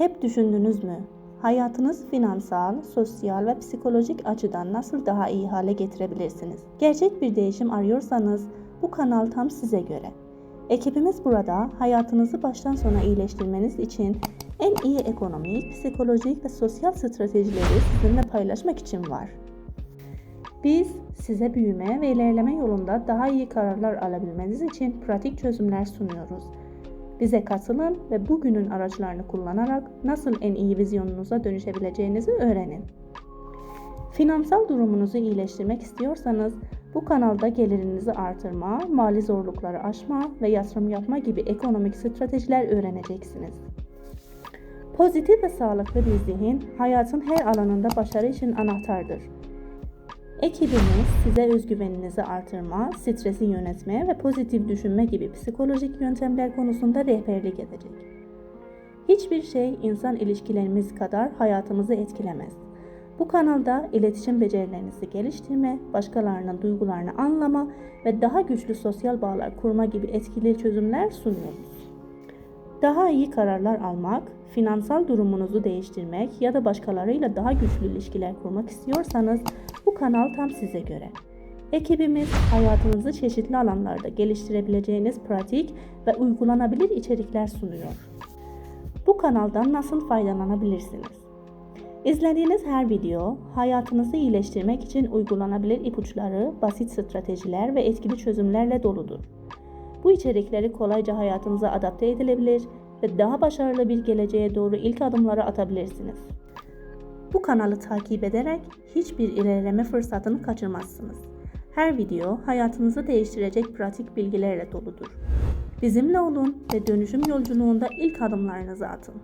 Hep düşündünüz mü? Hayatınız finansal, sosyal ve psikolojik açıdan nasıl daha iyi hale getirebilirsiniz? Gerçek bir değişim arıyorsanız bu kanal tam size göre. Ekibimiz burada hayatınızı baştan sona iyileştirmeniz için en iyi ekonomik, psikolojik ve sosyal stratejileri sizinle paylaşmak için var. Biz size büyüme ve ilerleme yolunda daha iyi kararlar alabilmeniz için pratik çözümler sunuyoruz. Bize katılın ve bugünün araçlarını kullanarak nasıl en iyi vizyonunuza dönüşebileceğinizi öğrenin. Finansal durumunuzu iyileştirmek istiyorsanız bu kanalda gelirinizi artırma, mali zorlukları aşma ve yatırım yapma gibi ekonomik stratejiler öğreneceksiniz. Pozitif ve sağlıklı bir zihin hayatın her alanında başarı için anahtardır. Ekibimiz size özgüveninizi artırma, stresi yönetme ve pozitif düşünme gibi psikolojik yöntemler konusunda rehberlik edecek. Hiçbir şey insan ilişkilerimiz kadar hayatımızı etkilemez. Bu kanalda iletişim becerilerinizi geliştirme, başkalarının duygularını anlama ve daha güçlü sosyal bağlar kurma gibi etkili çözümler sunuyoruz. Daha iyi kararlar almak, finansal durumunuzu değiştirmek ya da başkalarıyla daha güçlü ilişkiler kurmak istiyorsanız bu kanal tam size göre. Ekibimiz hayatınızı çeşitli alanlarda geliştirebileceğiniz pratik ve uygulanabilir içerikler sunuyor. Bu kanaldan nasıl faydalanabilirsiniz? İzlediğiniz her video hayatınızı iyileştirmek için uygulanabilir ipuçları, basit stratejiler ve etkili çözümlerle doludur. Bu içerikleri kolayca hayatınıza adapte edilebilir ve daha başarılı bir geleceğe doğru ilk adımları atabilirsiniz. Bu kanalı takip ederek hiçbir ilerleme fırsatını kaçırmazsınız. Her video hayatınızı değiştirecek pratik bilgilerle doludur. Bizimle olun ve dönüşüm yolculuğunda ilk adımlarınızı atın.